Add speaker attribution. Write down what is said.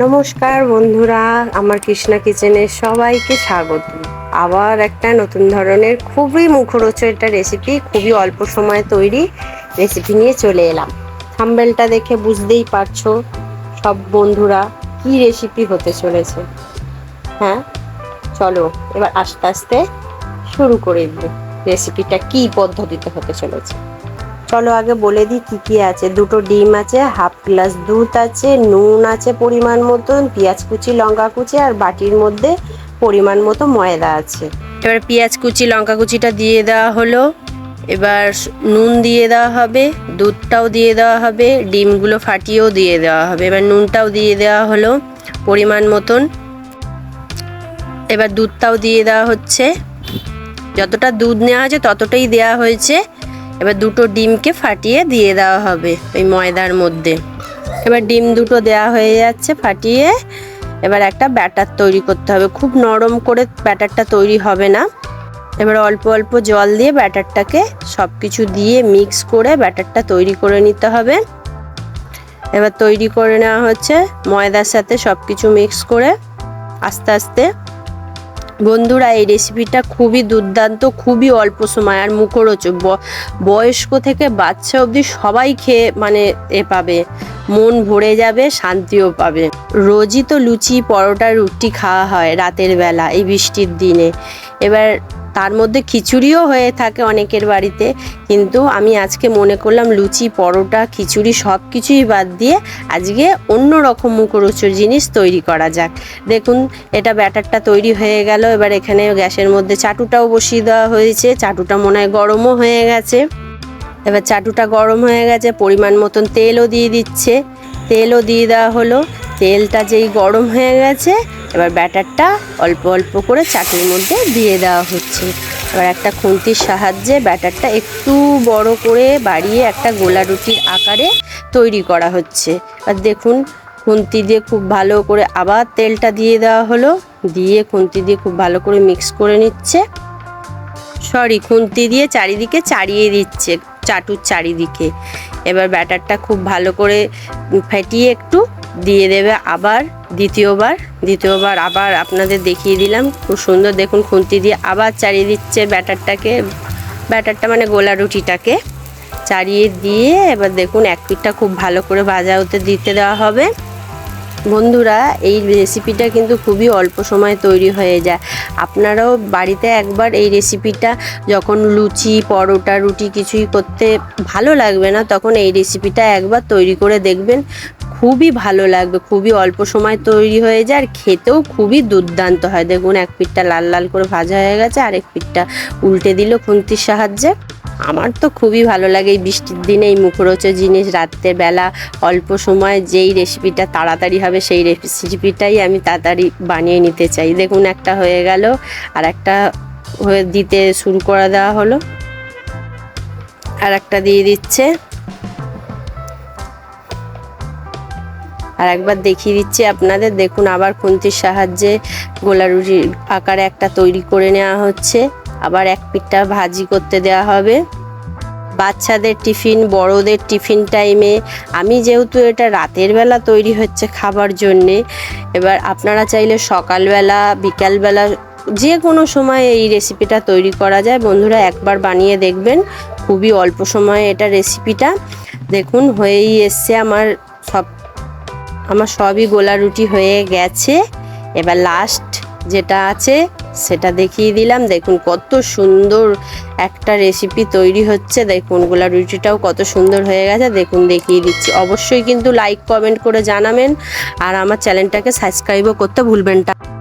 Speaker 1: নমস্কার বন্ধুরা, আমার কৃষ্ণা কিচেনে সবাইকে স্বাগত। আবার একটা নতুন ধরনের খুবই মুখরোচক একটা রেসিপি খুবই অল্প সময়ে তৈরি রেসিপি নিয়ে চলে এলাম। থাম্বেলটা দেখে বুঝতেই পারছ সব বন্ধুরা কি রেসিপি হতে চলেছে। হ্যাঁ চলো এবার আস্তে আস্তে শুরু করে দিই। রেসিপিটা কি পদ্ধতিতে হতে চলেছে। চলো আগে বলে দিই কি কি আছে। দুটো ডিম আছে, হাফ গ্লাস দুধ আছে, নুন আছে পরিমাণ মতন, পেঁয়াজ কুচি, লঙ্কা কুচি আর বাটির মধ্যে পরিমাণ মতো ময়দা আছে। এবার পেঁয়াজ কুচি, লঙ্কা কুচিটা দিয়ে দেওয়া হলো। এবার নুন দিয়ে দেওয়া হবে, দুধটাও দিয়ে দেওয়া হবে, ডিমগুলো ফাটিয়েও দিয়ে দেওয়া হবে। এবার নুনটাও দিয়ে দেওয়া হলো পরিমাণ মতন। এবার দুধটাও দিয়ে দেওয়া হচ্ছে। যতটা দুধ নেওয়া হয়েছে ততটাই দেওয়া হয়েছে। এবার দুটো ডিমকে ফাটিয়ে দিয়ে দেওয়া হবে ওই ময়দার মধ্যে। এবার ডিম দুটো দেওয়া হয়ে যাচ্ছে, ফাটিয়ে এবার একটা ব্যাটার তৈরি করতে হবে। খুব নরম করে ব্যাটারটা তৈরি হবে না। এবার অল্প অল্প জল দিয়ে ব্যাটারটাকে সব কিছু দিয়ে মিক্স করে ব্যাটারটা তৈরি করে নিতে হবে। এবার তৈরি করে নেওয়া হচ্ছে, ময়দার সাথে সব কিছু মিক্স করে আস্তে আস্তে বন্ধুরা, এই রেসিপিটা খুবই দুর্দান্ত, খুবই অল্প সময় আর মুখরোচক। বয়স্ক থেকে বাচ্চা অবধি সবাই খেয়ে মানে এ পাবে, মন ভরে যাবে, শান্তিও পাবে। রোজই তো লুচি, পরোটা, রুটি খাওয়া হয় রাতের বেলা এই বৃষ্টির দিনে। এবার তার মধ্যে খিচুড়িও হয়ে থাকে অনেকের বাড়িতে। কিন্তু আমি আজকে মনে করলাম লুচি, পরোটা, খিচুড়ি সব কিছুই বাদ দিয়ে আজকে অন্য রকম মুখরোচক জিনিস তৈরি করা যাক। দেখুন, এটা ব্যাটারটা তৈরি হয়ে গেল। এবার এখানে গ্যাসের মধ্যে চাটুটাও বসিয়ে দেওয়া হয়েছে। চাটুটা মনে হয় গরমও হয়ে গেছে। এবার চাটুটা গরম হয়ে গেছে, পরিমাণ মতন তেলও দিয়ে দিচ্ছে। তেলও দিয়ে দেওয়া হলো। তেলটা যেই গরম হয়ে গেছে এবার ব্যাটারটা অল্প অল্প করে চাটুর মধ্যে দিয়ে দেওয়া হচ্ছে। এবার একটা খুন্তির সাহায্যে ব্যাটারটা একটু বড় করে বাড়িয়ে একটা গোলা রুটির আকারে তৈরি করা হচ্ছে। আর দেখুন, খুন্তি দিয়ে খুব ভালো করে আবার তেলটা দিয়ে দেওয়া হলো। দিয়ে খুন্তি দিয়ে খুব ভালো করে মিক্স করে নিচ্ছে। সরি, খুন্তি দিয়ে চারিদিকে চাড়িয়ে দিচ্ছে, চাটুর চারিদিকে। এবার ব্যাটারটা খুব ভালো করে ফেটিয়ে একটু দিয়ে দেবে আবার দ্বিতীয়বার দ্বিতীয়বার আবার আপনাদের দেখিয়ে দিলাম। খুব সুন্দর দেখুন খুন্তি দিয়ে আবার চাড়িয়ে দিচ্ছে ব্যাটারটাকে। ব্যাটারটা মানে গোলা রুটিটাকে। চাড়িয়ে দিয়ে এবার দেখুন এক পিঠটা খুব ভালো করে ভাজা হতে দিতে দেওয়া হবে। বন্ধুরা, এই রেসিপিটা কিন্তু খুবই অল্প সময় তৈরি হয়ে যায়। আপনারাও বাড়িতে একবার এই রেসিপিটা যখন লুচি, পরোটা, রুটি কিছুই করতে ভালো লাগবে না, তখন এই রেসিপিটা একবার তৈরি করে দেখবেন। খুবই ভালো লাগবে, খুবই অল্প সময় তৈরি হয়ে যায় আর খেতেও খুবই দুর্দান্ত হয়। দেখুন, এক পিঠটা লাল লাল করে ভাজা হয়ে গেছে আর এক পিঠটা উল্টে দিল খুন্তির সাহায্যে। আমার তো খুবই ভালো লাগে এই বৃষ্টির দিনে এই মুখরোচ জিনিস রাত্রের বেলা অল্প সময় যেই রেসিপিটা তাড়াতাড়ি হবে সেই রেসিপিটাই আমি তাড়াতাড়ি বানিয়ে নিতে চাই। দেখুন, একটা হয়ে গেল আর একটা হয়ে দিতে শুরু করে দেওয়া হলো। আর একটা দিয়ে দিচ্ছে। আর একবার দেখিয়ে দিচ্ছি আপনাদের। দেখুন আবার খুন্তির সাহায্যে গোলা রুটির আকারে একটা তৈরি করে নেওয়া হচ্ছে। আবার এক পিঠটা ভাজি করতে দেওয়া হবে। বাচ্চাদের টিফিন, বড়দের টিফিন টাইমে। আমি যেহেতু এটা রাতের বেলা তৈরি হচ্ছে খাবার জন্যে, এবার আপনারা চাইলে সকালবেলা, বিকালবেলা যে কোনো সময় এই রেসিপিটা তৈরি করা যায়। বন্ধুরা একবার বানিয়ে দেখবেন। খুবই অল্প সময়ে এটা রেসিপিটা। দেখুন হয়েই এসছে আমার আমার সবই গোলা রুটি হয়ে গেছে। এবার লাস্ট যেটা আছে, সেটা দেখিয়ে দিলাম। দেখুন কত সুন্দর একটা রেসিপি তৈরি হচ্ছে। দেখুন গোলা রুটিটাও কত সুন্দর হয়ে গেছে। দেখুন দেখিয়ে দিচ্ছি। অবশ্যই কিন্তু লাইক কমেন্ট করে জানাবেন। আর আমার চ্যানেলটাকে সাবস্ক্রাইবও করতে ভুলবেন না।